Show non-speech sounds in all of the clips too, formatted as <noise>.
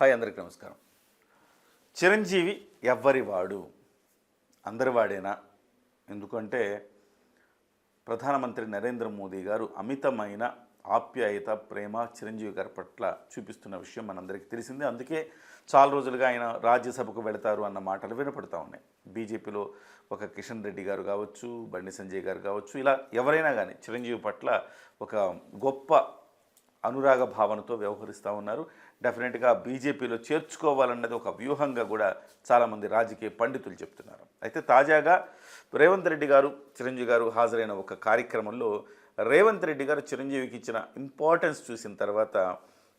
Hi అందరికి నమస్కారం. చిరంజీవి ఎవ్వరివాడు? అందరివాడేనా? ఎందుకంటే ప్రధానమంత్రి నరేంద్ర మోదీ గారు అమితమైన ఆప్యాయత ప్రేమ చిరంజీవి గారి పట్ల చూపిస్తున్న విషయం మనందరికీ తెలిసిందే. అందుకే చాలా రోజులుగా ఆయన రాజ్యసభకు వెళతారు అన్న మాటలు వినపడతా ఉన్నాయి. బీజేపీలో ఒక కిషన్ రెడ్డి గారు కావచ్చు బండి సంజయ్ గారు కావచ్చు ఇలా ఎవరైనా కానీ చిరంజీవి పట్ల ఒక గొప్ప అనురాగ భావనతో వ్యవహరిస్తూ ఉన్నారు. డెఫినెట్గా బీజేపీలో చేర్చుకోవాలన్నది ఒక వ్యూహంగా కూడా చాలామంది రాజకీయ పండితులు చెప్తున్నారు. అయితే తాజాగా రేవంత్ రెడ్డి గారు చిరంజీవి గారు హాజరైన ఒక కార్యక్రమంలో రేవంత్ రెడ్డి గారు చిరంజీవికి ఇచ్చిన ఇంపార్టెన్స్ చూసిన తర్వాత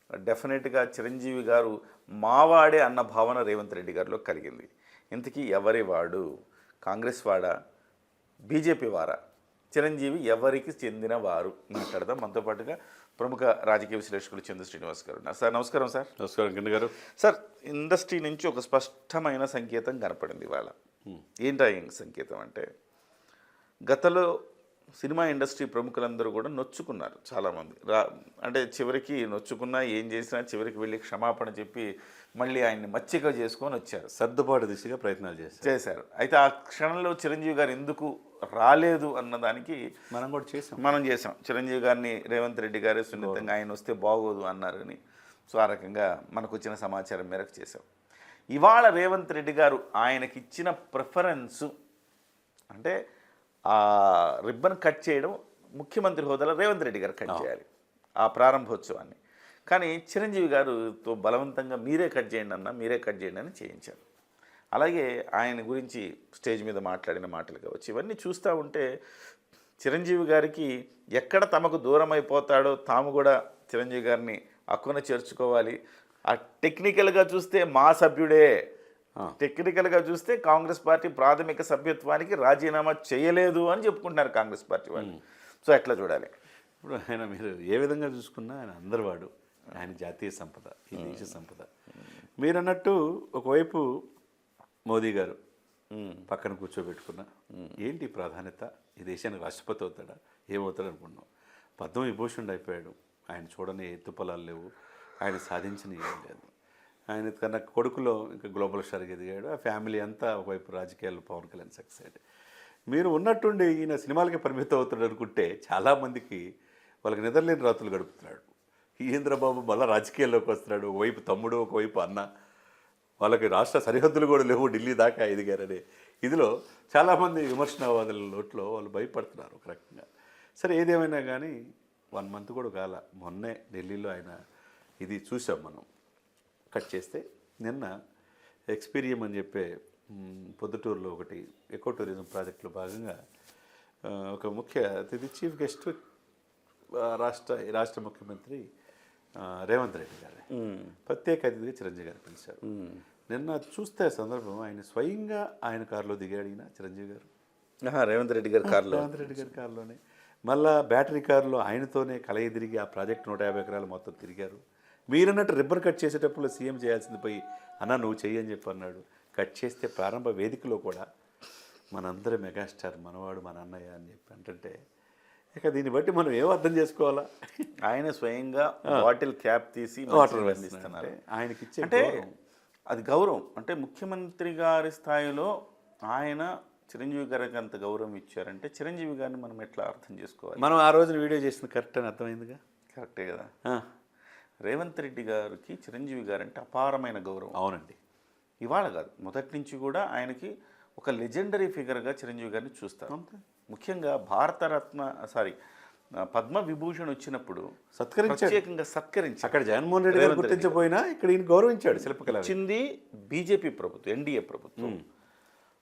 డెఫినెట్గా చిరంజీవి గారు మావాడే అన్న భావన రేవంత్ రెడ్డి గారిలో కలిగింది. ఇంతకీ ఎవరి వాడు? కాంగ్రెస్ వాడా? బీజేపీ వారా? చిరంజీవి ఎవరికి చెందిన వారు? మాట్లాడదాం మనతో పాటుగా ప్రముఖ రాజకీయ విశ్లేషకులు చంద్ర శ్రీనివాస్ గారు. సార్ నమస్కారం సార్. నమస్కారం కింద గారు. సార్ ఇండస్ట్రీ నుంచి ఒక స్పష్టమైన సంకేతం కనపడింది ఇవాళ. ఏంటా సంకేతం అంటే గతంలో సినిమా ఇండస్ట్రీ ప్రముఖులందరూ కూడా నొచ్చుకున్నారు చాలామంది. రా అంటే చివరికి నొచ్చుకున్నా ఏం చేసినా చివరికి వెళ్ళి క్షమాపణ చెప్పి మళ్ళీ ఆయన్ని మచ్చిక చేసుకొని వచ్చారు. సర్దుబాటు దిశగా ప్రయత్నాలు చేశారు. చేశారు. అయితే ఆ క్షణంలో చిరంజీవి గారు ఎందుకు రాలేదు అన్నదానికి మనం కూడా చేసాం. మనం చేసాం. చిరంజీవి గారిని రేవంత్ రెడ్డి గారే సున్నితంగా ఆయన వస్తే బాగోదు అన్నారని. సో ఆ రకంగా మనకు వచ్చిన సమాచారం మేరకు చేసాం. ఇవాళ రేవంత్ రెడ్డి గారు ఆయనకి ఇచ్చిన ప్రిఫరెన్సు అంటే ఆ రిబ్బన్ కట్ చేయడం ముఖ్యమంత్రి హోదాలో రేవంత్ రెడ్డి గారు కట్ చేయాలి. ఆ ప్రారంభోత్సవాన్ని. కానీ చిరంజీవి గారుతో బలవంతంగా మీరే కట్ చేయండి అన్న మీరే కట్ చేయండి అని చేయించారు. అలాగే ఆయన గురించి స్టేజ్ మీద మాట్లాడిన మాటలు కావచ్చు ఇవన్నీ చూస్తూ ఉంటే చిరంజీవి గారికి ఎక్కడ తమకు దూరం అయిపోతాడో తాము కూడా చిరంజీవి గారిని అక్కున చేర్చుకోవాలి. ఆ టెక్నికల్గా చూస్తే మా సభ్యుడే. టెక్నికల్గా చూస్తే కాంగ్రెస్ పార్టీ ప్రాథమిక సభ్యత్వానికి రాజీనామా చేయలేదు అని చెప్పుకుంటున్నారు కాంగ్రెస్ పార్టీ వాళ్ళు. సో ఎట్లా చూడాలి? ఇప్పుడు ఆయన మీరు ఏ విధంగా చూసుకున్నా ఆయన అందరివాడు. ఆయన జాతీయ సంపద ఈ దేశ సంపద. మీరు అన్నట్టు ఒకవైపు మోదీ గారు. పక్కన కూర్చోబెట్టుకున్నా. ఏంటి ప్రాధాన్యత? ఈ దేశానికి రాష్ట్రపతి అవుతాడా? ఏమవుతాడు అనుకున్నాం పద్మ విభూషణుడు అయిపోయాడు. ఆయన చూడని ఎత్తుపలాలు లేవు. ఆయన సాధించిన ఏం లేదు. ఆయన తన కొడుకులో ఇంకా గ్లోబల్ స్టార్గా ఎదిగాడు. ఆ ఫ్యామిలీ అంతా ఒకవైపు రాజకీయాల్లో పవన్ కళ్యాణ్ సక్సెస్ అయ్యాడు. మీరు ఉన్నట్టుండి ఈయన సినిమాలకి పరిమితం అవుతాడు అనుకుంటే చాలామందికి వాళ్ళకి నిద్రలేని రాత్రులు గడుపుతున్నాడు. ఈంద్రబాబు మళ్ళీ రాజకీయాల్లోకి వస్తున్నాడు. ఒకవైపు తమ్ముడు ఒకవైపు అన్న. వాళ్ళకి రాష్ట్ర సరిహద్దులు కూడా లేవు ఢిల్లీ దాకా ఎదిగారనే. ఇదిలో చాలామంది విమర్శనవాదుల నోట్లో వాళ్ళు భయపడుతున్నారు ఒక రకంగా. సరే ఏదేమైనా కానీ వన్ మంత్ కూడా కాల. మొన్నే ఢిల్లీలో ఆయన ఇది చూసాం మనం. కట్ చేస్తే నిన్న ఎక్స్పీరియం అని చెప్పే పొద్దుటూరులో ఒకటి ఎకో టూరిజం ప్రాజెక్టులో భాగంగా ఒక ముఖ్య అతిథి చీఫ్ గెస్ట్ రాష్ట్ర రాష్ట్ర ముఖ్యమంత్రి రేవంత్ రెడ్డి గారు. ప్రత్యేక అతిథిగా చిరంజీవి గారు పిలిచారు. నిన్న చూస్తే సందర్భం ఆయన స్వయంగా ఆయన కారులో దిగాడు ఈయన చిరంజీవి గారు. రేవంత్ రెడ్డి గారి కారులో. రేవంత్ రెడ్డి గారి కారులోనే. మళ్ళా బ్యాటరీ కారులో ఆయనతోనే కలయి తిరిగి ఆ ప్రాజెక్ట్ నూట యాభై ఎకరాలు మొత్తం తిరిగారు. మీరన్నట్టు రిబ్బన్ కట్ చేసేటప్పుడు సీఎం చేయాల్సింది పోయి అన్న నువ్వు చెయ్యి అని చెప్పి అన్నాడు. కట్ చేస్తే ప్రారంభ వేదికలో కూడా మనందరి మెగాస్టార్ మనవాడు మన అన్నయ్య అని చెప్పి అంటుంటే ఇక దీన్ని బట్టి మనం ఏం అర్థం చేసుకోవాలా? ఆయన స్వయంగా బాటిల్ క్యాప్ తీసి వాటర్ అందిస్తున్నారు. ఆయనకి ఇచ్చే అంటే. అది గౌరవం. అంటే ముఖ్యమంత్రి గారి స్థాయిలో ఆయన చిరంజీవి గారికి అంత గౌరవం ఇచ్చారంటే చిరంజీవి గారిని మనం ఎట్లా అర్థం చేసుకోవాలి? మనం ఆ రోజున వీడియో చేసిన కరెక్ట్ అని అర్థమైందిగా? కరెక్టే కదా. రేవంత్ రెడ్డి గారికి చిరంజీవి గారంటే అపారమైన గౌరవం. అవునండి. ఇవాళ కాదు మొదటి నుంచి కూడా ఆయనకి ఒక లెజెండరీ ఫిగర్గా చిరంజీవి గారిని చూస్తారు. ముఖ్యంగా భారతరత్న సారీ పద్మ విభూషణ్ వచ్చినప్పుడు సత్కరించాడు. ప్రత్యేకంగా సత్కరించి అక్కడ జగన్మోహన్ రెడ్డి గారు గుర్తించపోయినా ఇక్కడ ఈయన గౌరవించాడు శిల్పకళ వచ్చింది బీజేపీ ప్రభుత్వం ఎన్డీఏ ప్రభుత్వం.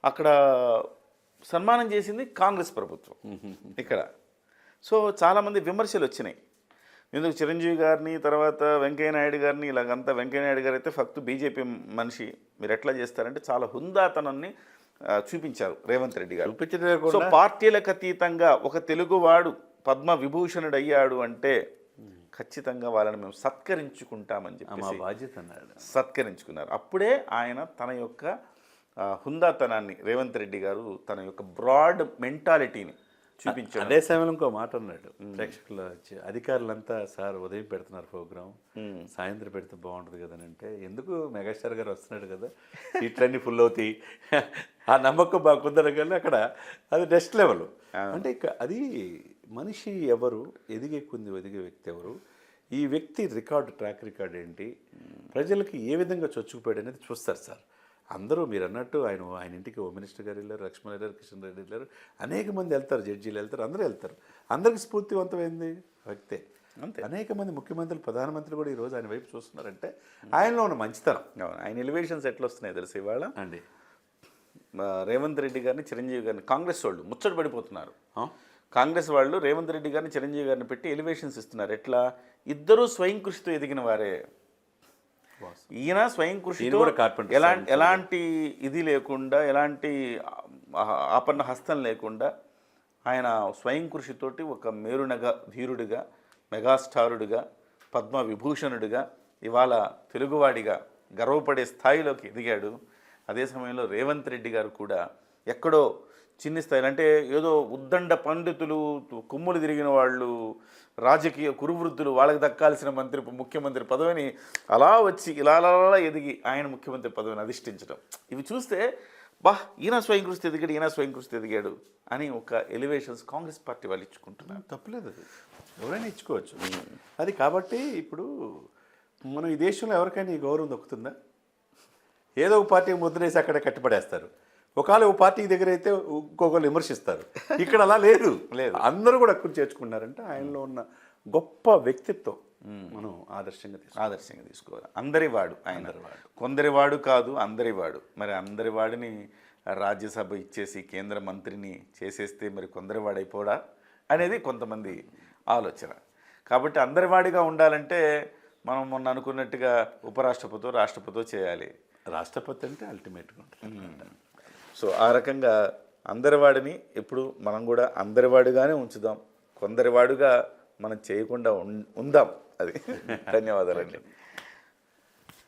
అక్కడ సన్మానం చేసింది కాంగ్రెస్ ప్రభుత్వం. ఇక్కడ. సో చాలామంది విమర్శలు వచ్చినాయి. ఎందుకు చిరంజీవి గారిని తర్వాత వెంకయ్య నాయుడు గారిని ఇలాగంతా వెంకయ్య నాయుడు గారు అయితే ఫక్త్ బీజేపీ మనిషి. మీరు ఎట్లా చేస్తారంటే చాలా హుందాతనాన్ని చూపించారు రేవంత్ రెడ్డి గారు. సో పార్టీలకు అతీతంగా ఒక తెలుగువాడు పద్మ విభూషణుడు అయ్యాడు అంటే ఖచ్చితంగా వాళ్ళని మేము సత్కరించుకుంటామని చెప్పేసి బాధ్యత అన్నాడు. సత్కరించుకున్నారు. అప్పుడే ఆయన తన యొక్క హుందాతనాన్ని రేవంత్ రెడ్డి గారు తన యొక్క బ్రాడ్ మెంటాలిటీని చూపించాడు అదే సమయంలో ఇంకో మాట అన్నాడు. ప్రేక్షకులు వచ్చి అధికారులంతా సార్ ఉదయం పెడుతున్నారు ప్రోగ్రామ్ సాయంత్రం పెడితే బాగుంటుంది కదా అని అంటే ఎందుకు మెగాస్టార్ గారు వస్తున్నాడు కదా? సీట్లన్నీ ఫుల్ అవుతాయి. <laughs> ఆ నమ్మకం బాగా కుదరగల అక్కడ అది నెక్స్ట్ లెవెల్. అంటే ఇక అది మనిషి ఎవరు? ఎదిగే కొంది ఎదిగే వ్యక్తి ఎవరు? ఈ వ్యక్తి రికార్డు ట్రాక్ రికార్డ్ ఏంటి? ప్రజలకి ఏ విధంగా చొచ్చుకుపోయాడు అనేది చూస్తారు సార్. అందరూ మీరు అన్నట్టు ఆయన ఆయన ఇంటికి హోమ్ మినిస్టర్ గారు వెళ్ళారు లక్ష్మణ్ వెళ్ళారు కిషన్ రెడ్డి వెళ్ళారు. అనేక మంది వెళ్తారు జడ్జీలు వెళ్తారు అందరూ వెళ్తారు. అందరికి స్ఫూర్తివంతమైంది వ్యక్తే. అంతే. అనేక మంది ముఖ్యమంత్రులు ప్రధానమంత్రి కూడా ఈరోజు ఆయన వైపు చూస్తున్నారంటే ఆయనలో ఉన్న మంచితనం. ఆయన ఎలివేషన్స్ ఎట్లా వస్తున్నాయి తెలుసు ఇవాళ? అండి. రేవంత్ రెడ్డి గారిని చిరంజీవి గారిని కాంగ్రెస్ వాళ్ళు ముచ్చట పడిపోతున్నారు? కాంగ్రెస్ వాళ్ళు రేవంత్ రెడ్డి గారిని చిరంజీవి గారిని పెట్టి ఎలివేషన్స్ ఇస్తున్నారు. ఎట్లా? ఇద్దరూ స్వయం కృషితో ఎదిగిన వారే. ఈయన స్వయం కృషితో ఎలాంటి ఎలాంటి ఇది లేకుండా ఎలాంటి ఆపన్న హస్తం లేకుండా ఆయన స్వయం కృషితోటి ఒక మేరునగా ధీరుడిగా మెగాస్టారుడిగా పద్మ విభూషణుడిగా ఇవాళ తెలుగువాడిగా గర్వపడే స్థాయిలోకి ఎదిగాడు. అదే సమయంలో రేవంత్ రెడ్డి గారు కూడా ఎక్కడో చిన్ని స్థాయిలో అంటే ఏదో ఉద్దండ పండితులు కుమ్ములు తిరిగిన వాళ్ళు రాజకీయ కురువృద్ధులు వాళ్ళకి దక్కాల్సిన మంత్రి ముఖ్యమంత్రి పదవిని అలా వచ్చి ఇలా అలా ఎదిగి ఆయన ముఖ్యమంత్రి పదవిని అధిష్ఠించడం. ఇవి చూస్తే బా ఈయన స్వయం కృషి ఎదిగాడు ఈయన స్వయం కృషి ఎదిగాడు అని ఒక ఎలివేషన్స్ కాంగ్రెస్ పార్టీ వాళ్ళు ఇచ్చుకుంటున్నారు. తప్పులేదు అది. ఎవరైనా ఇచ్చుకోవచ్చు. అది కాబట్టి ఇప్పుడు మనం ఈ దేశంలో ఎవరికైనా ఈ గౌరవం దక్కుతుందా? ఏదో ఒక పార్టీ ముద్రేసి అక్కడ కట్టుబడేస్తారు. ఒకవేళ ఒక పార్టీ దగ్గర అయితే ఇంకొకరు విమర్శిస్తారు. ఇక్కడ అలా లేదు. లేదు. అందరూ కూడా అక్కును చేర్చుకున్నారంటే ఆయనలో ఉన్న గొప్ప వ్యక్తిత్వం మనం ఆదర్శంగా తీసుకుంటాం ఆదర్శంగా తీసుకోవాలి. అందరివాడు ఆయన. కొందరివాడు కాదు అందరివాడు. మరి అందరివాడిని రాజ్యసభ ఇచ్చేసి కేంద్ర మంత్రిని చేసేస్తే మరి కొందరివాడైపోడా అనేది కొంతమంది ఆలోచన. కాబట్టి అందరివాడిగా ఉండాలంటే మనం మొన్న అనుకున్నట్టుగా ఉపరాష్ట్రపతితో రాష్ట్రపతితో చేయాలి. రాష్ట్రపతి అంటే అల్టిమేట్గా ఉంటుంది. సో ఆ రకంగా అందరివాడిని ఎప్పుడు మనం కూడా అందరివాడుగానే ఉంచుదాం. కొందరివాడుగా మనం చేయకుండా ఉం- ఉందాం. అది. ధన్యవాదాలండి.